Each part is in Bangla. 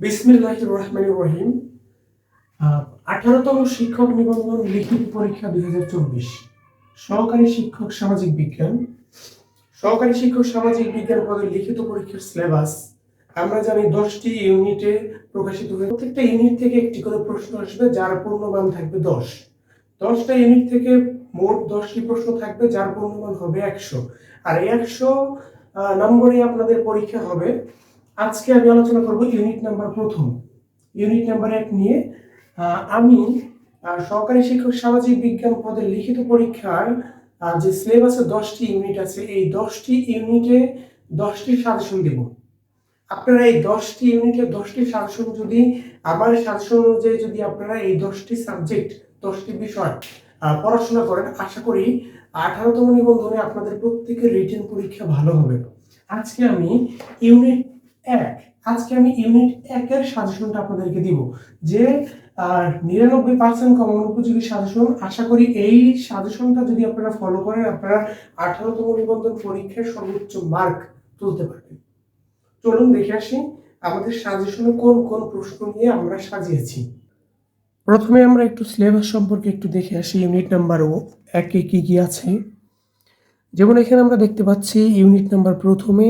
বিসমিল্লাহ রহমান রহিম। আঠারোতম শিক্ষক নিবন্ধন লিখিত পরীক্ষা দুই হাজার চব্বিশ। সহকারী শিক্ষক সামাজিক বিজ্ঞান। সহকারী শিক্ষক সামাজিক বিজ্ঞান পদের লিখিত পরীক্ষার সিলেবাস। আমরা জানি দশটি ইউনিটে প্রকাশিত হয়ে প্রত্যেকটা ইউনিট থেকে একটি করে প্রশ্ন আসবে, যার পূর্ণমান থাকবে দশ। দশটা ইউনিট থেকে মোট দশটি প্রশ্ন থাকবে, যার পূর্ণমান হবে একশো। আর একশো নম্বরে আপনাদের পরীক্ষা হবে। আজকে আমি আলোচনা করব ইউনিট নাম্বার প্রথম। ইউনিট নাম্বার এক নিয়ে আমি সহকারী শিক্ষক সামাজিক বিজ্ঞান পদের লিখিত পরীক্ষার যে সিলেবাসে দশটি ইউনিট আছে, এই দশটি ইউনিটে দশটি সাজেশন দেব। আপনারা এই দশটি ইউনিটে দশটি সাজেশন যদি আমার সাজেশন অনুযায়ী যদি আপনারা এই দশটি সাবজেক্ট দশটি বিষয় পড়াশোনা করেন, আশা করি আঠারোতম নিবন্ধনে আপনাদের প্রত্যেকের রিটেন পরীক্ষা ভালো হবে। আজকে আমি ইউনিট এক, আজকে আমি ইউনিট একের সাজেশনটা আপনাদেরকে দিব। যে, আর নিরানব্বই পার্সেন্ট কমন উপযোগী সাজেশন, আশা করি এই সাজেশনটা যদি আপনারা ফলো করেন, আপনারা আঠারোতম নিবন্ধন পরীক্ষায় সর্বোচ্চ মার্ক তুলতে পারবেন। চলুন দেখে আসি, আমাদের সাজেশনে কোন কোন প্রশ্ন নিয়ে আমরা সাজিয়েছি। প্রথমে আমরা একটু সিলেবাস সম্পর্কে একটু দেখে আসি ইউনিট নাম্বার ও একে কি কি আছে। যেমন এখানে আমরা দেখতে পাচ্ছি ইউনিট নাম্বার প্রথমে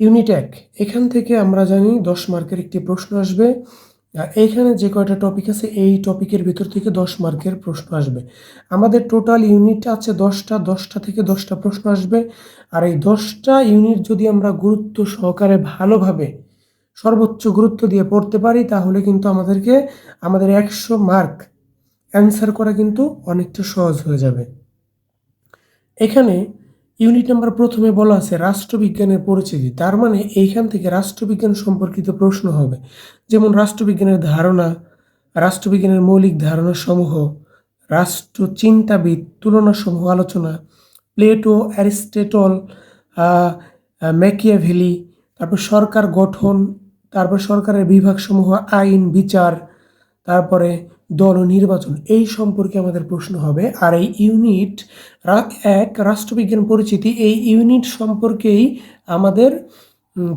ইউনিট এক এখান থেকে আমরা জানি দশ মার্কের একটি প্রশ্ন আসবে। এইখানে যে কয়টা টপিক আছে, এই টপিকের ভিতর থেকে দশ মার্কের প্রশ্ন আসবে। আমাদের টোটাল ইউনিট আছে দশটা দশটা থেকে দশটা প্রশ্ন আসবে। আর এই দশটা ইউনিট যদি আমরা গুরুত্ব সহকারে ভালোভাবে, সর্বোচ্চ গুরুত্ব দিয়ে পড়তে পারি, তাহলে কিন্তু আমাদেরকে, আমাদের একশো মার্ক অ্যান্সার করা কিন্তু অনেকটা সহজ হয়ে যাবে। এখানে ইউনিট নাম্বার প্রথমে বলা আছে রাষ্ট্রবিজ্ঞানের পরিচিতি। তার মানে এইখান থেকে রাষ্ট্রবিজ্ঞান সম্পর্কিত প্রশ্ন হবে। যেমন রাষ্ট্রবিজ্ঞানের ধারণা, রাষ্ট্রবিজ্ঞানের মৌলিক ধারণা সমূহ রাষ্ট্র চিন্তাবিদ তুলনা সমূহ আলোচনা, প্লেটো, অ্যারিস্টেটল ম্যাকিয়াভেলি, তারপর সরকার গঠন, তারপর সরকারের বিভাগসমূহ, আইন, বিচার, তারপরে দল ও নির্বাচন, এই সম্পর্কে আমাদের প্রশ্ন হবে। আর এই ইউনিট এক, রাষ্ট্রবিজ্ঞান পরিচিতি, এই ইউনিট সম্পর্কেই আমাদের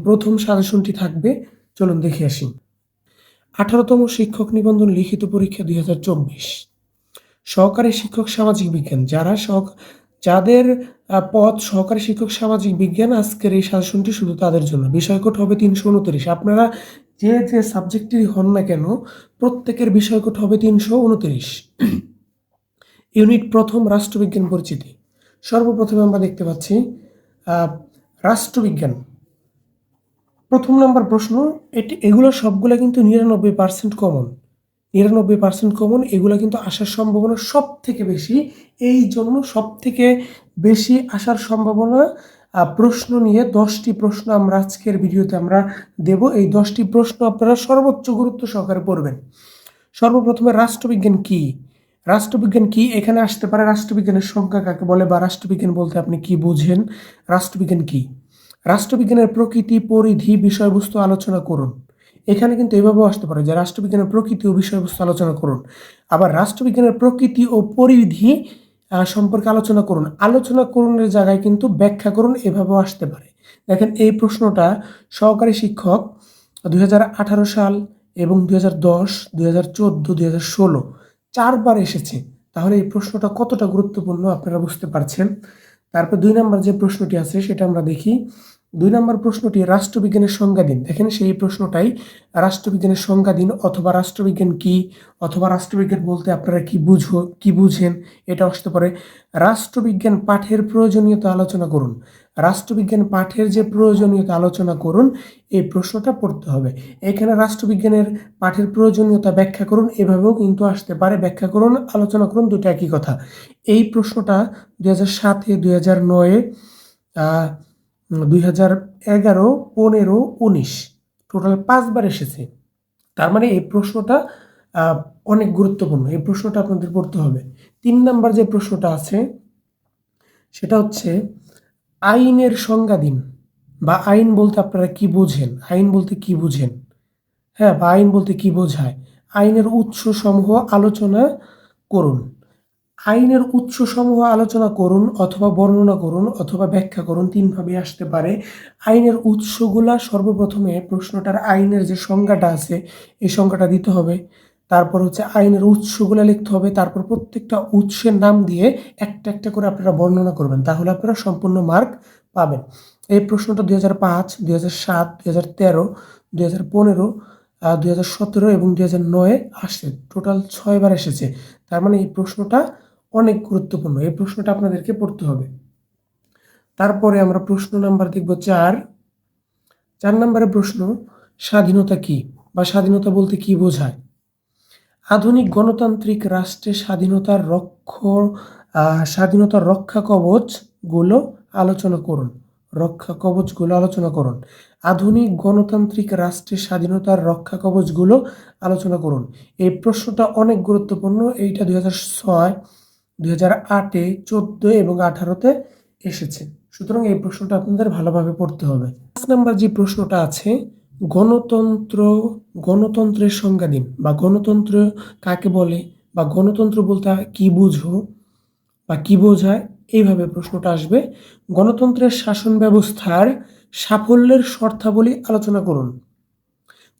প্রথম সাজেশনটি থাকবে। চলুন দেখে আসি। আঠারোতম শিক্ষক নিবন্ধন লিখিত পরীক্ষা দুই হাজার চব্বিশ। সহকারী শিক্ষক সামাজিক বিজ্ঞান, যারা সহ, যাদের পথ সহকারী শিক্ষক সামাজিক বিজ্ঞান, আজকের এই সাজেশনটি শুধু তাদের জন্য। বিষয়কোট হবে তিনশো উনত্রিশ। আপনারা যে যে সাবজেক্টেরই হন না কেন, প্রত্যেকের বিষয়কোট হবে তিনশো উনত্রিশ। ইউনিট প্রথম রাষ্ট্রবিজ্ঞান পরিচিতি। সর্বপ্রথমে আমরা দেখতে পাচ্ছি রাষ্ট্রবিজ্ঞান। প্রথম নাম্বার প্রশ্ন, এটি, এগুলো সবগুলো কিন্তু নিরানব্বই পার্সেন্ট কমন। নিরানব্বই পার্সেন্ট কমন, এগুলো কিন্তু আসার সম্ভাবনা সব থেকে বেশি। এই জন্য সব থেকে বেশি আসার সম্ভাবনা প্রশ্ন নিয়ে দশটি প্রশ্ন আমরা আজকের ভিডিওতে আমরা দেব। এই দশটি প্রশ্ন আপনারা সর্বোচ্চ গুরুত্ব সহকারে পড়বেন। সর্বপ্রথমে রাষ্ট্রবিজ্ঞান কি? রাষ্ট্রবিজ্ঞান কি? এখানে আসতে পারে রাষ্ট্রবিজ্ঞানের সংজ্ঞা কাকে বলে বা রাষ্ট্রবিজ্ঞান বলতে আপনি কি বুঝেন? রাষ্ট্রবিজ্ঞান কি? রাষ্ট্রবিজ্ঞানের প্রকৃতি, পরিধি, বিষয়বস্তু আলোচনা করুন। এখানে কিন্তু এভাবেও আসতে পারে যে রাষ্ট্রবিজ্ঞানের প্রকৃতি ও বিষয়বস্তু আলোচনা করুন। আবার রাষ্ট্রবিজ্ঞানের প্রকৃতি ও পরিধি সম্পর্কে আলোচনা করুন। আলোচনা করুনের জায়গায় কিন্তু ব্যাখ্যা করুন, এভাবেও আসতে পারে। দেখেন, এই প্রশ্নটা সহকারী শিক্ষক দুই হাজার আঠারো সাল এবং দুই হাজার দশ, দুই হাজার চোদ্দ, দুই হাজার ষোলো চারবার এসেছে। তাহলে এই প্রশ্নটা কতটা গুরুত্বপূর্ণ আপনারা বুঝতে পারছেন? তারপর দুই নম্বর যে প্রশ্নটি আছে, সেটা আমরা দেখি। দুই নম্বর প্রশ্নটি রাষ্ট্রবিজ্ঞানের সংজ্ঞা দিন দেখেন সেই প্রশ্নটাই রাষ্ট্রবিজ্ঞানের সংজ্ঞা দিন অথবা রাষ্ট্রবিজ্ঞান কি, অথবা রাষ্ট্রবিজ্ঞান বলতে আপনারা কি বুঝো, কি বুঝেন, এটা আসতে পারে। রাষ্ট্রবিজ্ঞান পাঠের প্রয়োজনীয়তা আলোচনা করুন। রাষ্ট্রবিজ্ঞান পাঠের যে প্রয়োজনীয়তা আলোচনা করুন, এই প্রশ্নটা পড়তে হবে। এখানে রাষ্ট্রবিজ্ঞানের পাঠের প্রয়োজনীয়তা ব্যাখ্যা করুন, এভাবেও কিন্তু আসতে পারে। ব্যাখ্যা করুন, আলোচনা করুন দুটো একই কথা। এই প্রশ্নটা দুই হাজার সাতে দু হাজার নয়ে দুই হাজার এগারো, পনেরো, উনিশ। টোটাল পাঁচবার এসেছে। তার মানে এই প্রশ্নটা অনেক গুরুত্বপূর্ণ। এই প্রশ্নটা আপনাদের পড়তে হবে। তিন নাম্বার যে প্রশ্নটা আছে, সেটা হচ্ছে, আইনের সংজ্ঞা দিন। বা আইন বলতে আপনারা কি বোঝেন? আইন বলতে কি বুঝেন? হ্যাঁ বা আইন বলতে কি বোঝায়? আইনের উৎস সমূহ আলোচনা করুন। আইনের উৎসসমূহ আলোচনা করুন অথবা বর্ণনা করুন অথবা ব্যাখ্যা করুন তিনভাবে আসতে পারে। আইনের উৎসগুলা সর্বপ্রথমে প্রশ্নটার আইনের যে সংজ্ঞাটা আছে, এই সংজ্ঞাটা দিতে হবে। তারপর হচ্ছে আইনের উৎসগুলা লিখতে হবে। তারপর প্রত্যেকটা উৎসের নাম দিয়ে একটা একটা করে আপনারা বর্ণনা করবেন। তাহলে আপনারা সম্পূর্ণ মার্ক পাবেন। এই প্রশ্নটা দুই হাজার পাঁচ, দুই হাজার সাত, দুই হাজার তেরো, দুই হাজার পনেরো দুই হাজার সতেরো এবং দুই হাজার নয়ে আসছে। টোটাল ছয়বার এসেছে। তার মানে এই প্রশ্নটা অনেক গুরুত্বপূর্ণ। এই প্রশ্নটা আপনাদেরকে পড়তে হবে। তারপরে আমরা প্রশ্ন নাম্বার দেখব চার। চার নম্বরের প্রশ্ন, স্বাধীনতা কি বা স্বাধীনতা বলতে কি বোঝায়? আধুনিক গণতান্ত্রিক রাষ্ট্রে স্বাধীনতার রক্ষ স্বাধীনতার রক্ষা কবচগুলো আলোচনা করুন। রক্ষা কবচগুলো আলোচনা করুন। আধুনিক গণতান্ত্রিক রাষ্ট্রের স্বাধীনতার রক্ষা কবচগুলো আলোচনা করুন। এই প্রশ্নটা অনেক গুরুত্বপূর্ণ, এইটা দুই হাজার ছয়। দুই হাজার আটে চোদ্দ এবং আঠারোতে এসেছে। সুতরাং এই প্রশ্নটা আপনাদের ভালোভাবে পড়তে হবে। পাঁচ নাম্বার যে প্রশ্নটা আছে, গণতন্ত্র, গণতন্ত্রের সংজ্ঞা দিন, বা গণতন্ত্র কাকে বলে, বা গণতন্ত্র বলতে কি বুঝো, বা কি বোঝায়, এইভাবে প্রশ্নটা আসবে। গণতন্ত্রের শাসন ব্যবস্থার সাফল্যের শর্তাবলী আলোচনা করুন।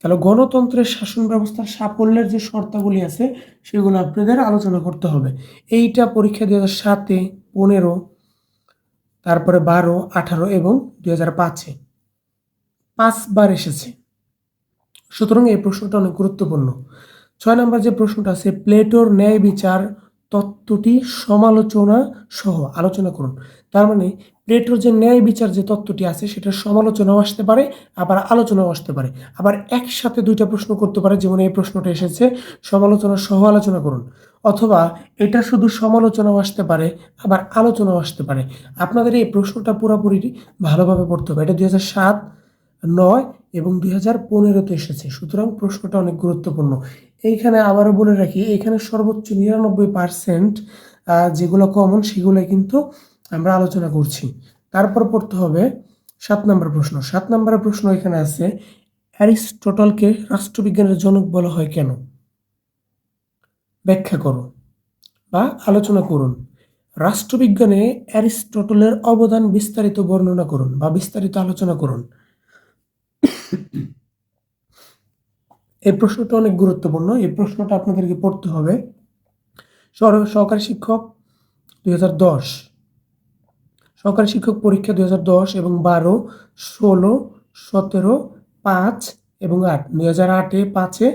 তাহলে গণতন্ত্রের শাসন ব্যবস্থার সাফল্যের যে শর্তাবলী আছে, সেগুলো আপনাদের আলোচনা করতে হবে। এইটা পরীক্ষা দু হাজার সাতে, পনেরো, তারপরে বারো, আঠারো এবং দু হাজার পাঁচে। পাঁচবার এসেছে। সুতরাং এই প্রশ্নটা অনেক গুরুত্বপূর্ণ। ছয় নম্বর যে প্রশ্নটা আছে, প্লেটোর ন্যায় বিচার তত্ত্বটি সমালোচনা সহ, আলোচনা করুন। তার মানে প্লেটোর যে ন্যায় বিচার যে তত্ত্বটি আছে, সেটার সমালোচনাও আসতে পারে, আবার আলোচনাও আসতে পারে। আবার একসাথে দুইটা প্রশ্ন করতে পারে, যেমন এই প্রশ্নটা এসেছে, সমালোচনা সহ আলোচনা করুন। অথবা এটা শুধু সমালোচনাও আসতে পারে, আবার আলোচনাও আসতে পারে। আপনাদের এই প্রশ্নটা পুরোপুরি ভালোভাবে পড়তে হবে। এটা দুই হাজার সাত, নয় এবং দুই হাজার পনেরোতে এসেছে। সুতরাং প্রশ্নটা অনেক গুরুত্বপূর্ণ। এইখানে আবারও বলে রাখি, এখানে সর্বোচ্চ নিরানব্বই পার্সেন্ট যেগুলো কমন সেগুলো কিন্তু আমরা আলোচনা করছি। তারপর পড়তে হবে সাত নম্বর প্রশ্ন। সাত নম্বরের প্রশ্ন এখানে আছে, অ্যারিস্টটলকে রাষ্ট্রবিজ্ঞানের জনক বলা হয় কেন? ব্যাখ্যা করো বা আলোচনা করুন। রাষ্ট্রবিজ্ঞানে অ্যারিস্টটলের অবদান বিস্তারিত বর্ণনা করুন বা বিস্তারিত আলোচনা করুন। এই প্রশ্নটা অনেক গুরুত্বপূর্ণ। এই প্রশ্নটা আপনাদেরকে পড়তে হবে। সহকারী শিক্ষক, দুই হাজার দশ। সহকারী শিক্ষক পরীক্ষা দুই হাজার দশ এবং বারো, ষোলো, সতেরো, পাঁচ এবং আট। দুই হাজার আটে পাঁচে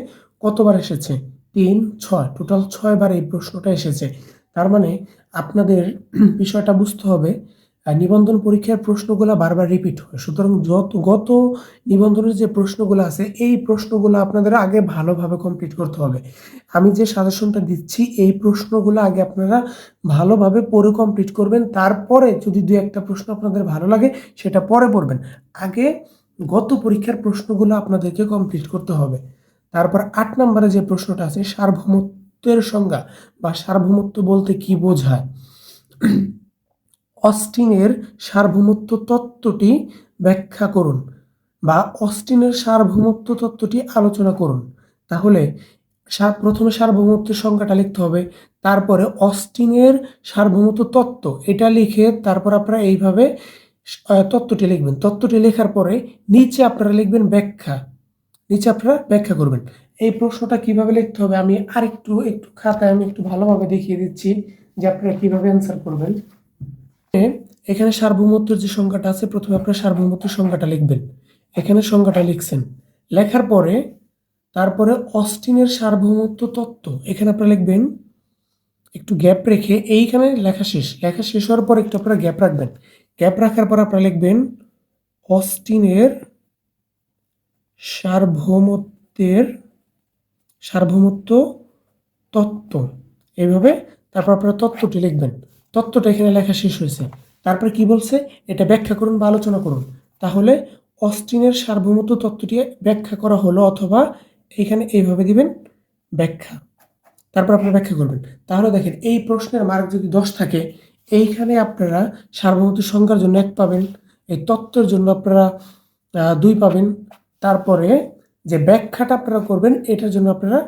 কতবার এসেছে? তিন, ছয়। টোটাল ছয়বার এই প্রশ্নটা এসেছে। তার মানে আপনাদের বিষয়টা বুঝতে হবে নিবন্ধন পরীক্ষার প্রশ্নগুলো বারবার রিপিট হয়। সুতরাং যত, গত নিবন্ধনের যে প্রশ্নগুলো আছে, এই প্রশ্নগুলো আপনাদের আগে ভালোভাবে কমপ্লিট করতে হবে। আমি যে সাজেশনটা দিচ্ছি, এই প্রশ্নগুলো আগে আপনারা ভালোভাবে পড়ে কমপ্লিট করবেন। তারপরে যদি দু একটা প্রশ্ন আপনাদের ভালো লাগে, সেটা পরে পড়বেন। আগে গত পরীক্ষার প্রশ্নগুলো আপনাদেরকে কমপ্লিট করতে হবে। তারপর আট নম্বরে যে প্রশ্নটা আছে, সার্বভৌমত্বের সংজ্ঞা বা সার্বভৌমত্ব বলতে কি বোঝায়? অস্টিনের সার্বভৌমত্ব তত্ত্বটি ব্যাখ্যা করুন বা অস্টিনের সার্বভৌমত্ব তত্ত্বটি আলোচনা করুন। তাহলে প্রথমে সার্বভৌমত্বের সংখ্যাটা লিখতে হবে, তারপরে অস্টিনের সার্বভৌমত্ব তত্ত্ব, এটা লিখে তারপর আপনারা এইভাবে তত্ত্বটি লিখবেন। তত্ত্বটি লেখার পরে নিচে আপনারা লিখবেন ব্যাখ্যা। নিচে আপনারা ব্যাখ্যা করবেন। এই প্রশ্নটা কীভাবে লিখতে হবে আমি আরেকটু, একটু খাতায় আমি একটু ভালোভাবে দেখিয়ে দিচ্ছি যে আপনারা কীভাবে অ্যান্সার করবেন। এখানে সার্বভৌমত্বের যে সংখ্যাটা আছে, প্রথমে আপনার সার্বভৌমত্বের সংখ্যাটা লিখবেন। এখানে সংখ্যাটা লিখছেন। লেখার পরে, তারপরে অস্টিনের সার্বভৌমত্ব তত্ত্ব। এখানে আপনারা লিখবেন, একটু গ্যাপ রেখে, এইখানে লেখা শেষ। লেখা শেষ হওয়ার পর একটু আপনারা গ্যাপ রাখবেন। গ্যাপ রাখার পর আপনারা লিখবেন, অস্টিনের সার্বভৌমত্বের সার্বভৌমত্ব তত্ত্ব। এইভাবে তারপর আপনারা তত্ত্বটি লিখবেন। তত্ত্বটা এখানে লেখা শেষ হয়েছে। তারপরে কি বলছে? এটা ব্যাখ্যা করুন বা আলোচনা করুন। তাহলে অস্টিনের সার্বভৌমত্ব তত্ত্বটি ব্যাখ্যা করা হলো অথবা এখানে এইভাবে দিবেন, ব্যাখ্যা। তারপর আপনারা ব্যাখ্যা করবেন। তাহলে দেখেন, এই প্রশ্নের মার্ক যদি দশ থাকে, এইখানে আপনারা সার্বভৌমত্ব সংখ্যার জন্য এক পাবেন, এই তত্ত্বের জন্য আপনারা দুই পাবেন। তারপরে যে ব্যাখ্যাটা আপনারা করবেন, এটার জন্য আপনারা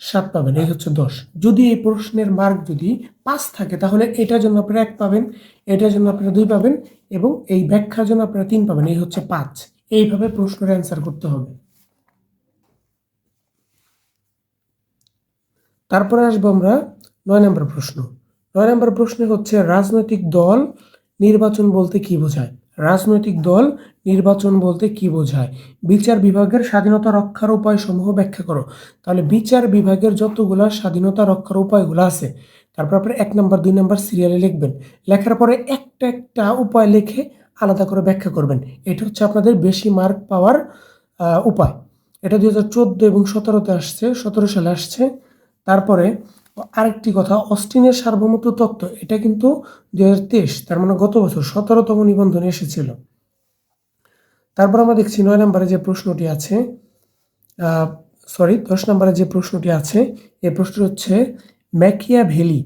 সাত পাবেন, এই হচ্ছে দশ। যদি এই প্রশ্নের মার্ক যদি পাঁচ থাকে, তাহলে এটার জন্য আপনারা এক পাবেন, এটার জন্য আপনারা দুই পাবেন এবং এই ব্যাখ্যার জন্য আপনারা তিন পাবেন, এই হচ্ছে পাঁচ। এইভাবে প্রশ্নের অ্যান্সার করতে হবে। তারপরে আসব আমরা নয় নম্বর প্রশ্ন। নয় নম্বর প্রশ্নে হচ্ছে, রাজনৈতিক দল নির্বাচন বলতে কি বোঝায়? রাজনৈতিক দল নির্বাচন বলতে কি বোঝায়? বিচার বিভাগের স্বাধীনতা রক্ষার উপায়সমূহ ব্যাখ্যা করো। তাহলে বিচার বিভাগের যতগুলো স্বাধীনতা রক্ষার উপায়গুলো আছে, তারপর আপনার এক নম্বর, দুই নম্বর সিরিয়ালে লিখবেন। লেখার পরে একটা একটা উপায় লিখে আলাদা করে ব্যাখ্যা করবেন। এটা হচ্ছে আপনাদের বেশি মার্ক পাওয়ার উপায়। এটা দুই হাজার চোদ্দ এবং সতেরোতে আসছে, সতেরো সালে আসছে। তারপরে আরেকটি কথা, অস্টিনের সার্বভৌমত্ব তত্ত্ব, এটা কিন্তু দুই হাজার তেইশ, তার মানে গত বছর সতেরোতম নিবন্ধনে এসেছিল। তারপর আমরা দেখছি নয় নম্বরে যে প্রশ্নটি আছে সরি দশ নম্বরে যে প্রশ্নটি আছে এই প্রশ্নটি হচ্ছে ম্যাকিয়া ভেলি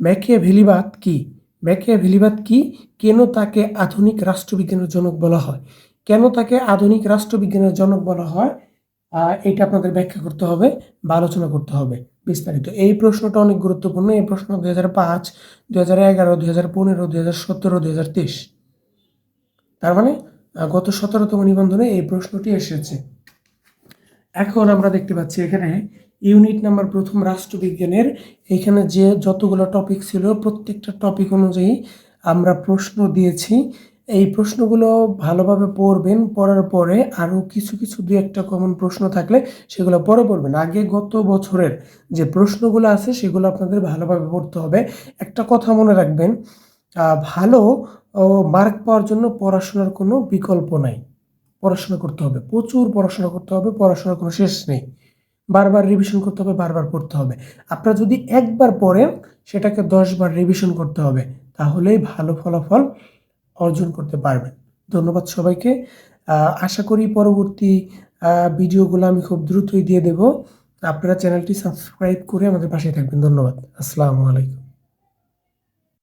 ম্যাকিয়া ভেলিবাদ কি? ম্যাকিয়া ভেলিবাদ কি? কেন তাকে আধুনিক রাষ্ট্রবিজ্ঞানের জনক বলা হয়? কেন তাকে আধুনিক রাষ্ট্রবিজ্ঞানের জনক বলা হয়? এটা আপনাদের ব্যাখ্যা করতে হবে বা আলোচনা করতে হবে। বিস্তারিত। এই প্রশ্নটা অনেক গুরুত্বপূর্ণ। এই প্রশ্ন দুই হাজার পাঁচ, দুই হাজার এগারো, দুই হাজার পনেরো, দুই হাজার সতেরো, দুই হাজার তেইশ। তার মানে গত সতেরোতম নিবন্ধনে এই প্রশ্নটি এসেছে। এখন আমরা দেখতে পাচ্ছি এখানে ইউনিট নাম্বার প্রথম রাষ্ট্রবিজ্ঞানের এখানে যে যতগুলো টপিক ছিল, প্রত্যেকটা টপিক অনুযায়ী আমরা প্রশ্ন দিয়েছি। এই প্রশ্নগুলো ভালোভাবে পড়বেন, পড়ার পরে আরও কিছু কিছু দু একটা কমন প্রশ্ন থাকলে সেগুলো পরে পড়বেন। আগে গত বছরের যে প্রশ্নগুলো আছে সেগুলো আপনাদের ভালোভাবে পড়তে হবে। একটা কথা মনে রাখবেন ভালো মার্ক পাওয়ার জন্য পড়াশোনার কোনো বিকল্প নাই। পড়াশোনা করতে হবে। প্রচুর পড়াশোনা করতে হবে, পড়াশোনার কোনো শেষ নেই। বারবার রিভিশন করতে হবে, বারবার পড়তে হবে। আপনারা যদি একবার পড়েন, সেটাকে দশবার রিভিশন করতে হবে। তাহলেই ভালো ফলাফল অর্জন করতে পারবেন। ধন্যবাদ সবাইকে। আশা করি পরবর্তী ভিডিওগুলো আমি খুব দ্রুতই দিয়ে দেব। আপনারা চ্যানেলটি সাবস্ক্রাইব করে আমাদের পাশে থাকবেন। ধন্যবাদ। আসসালামু আলাইকুম।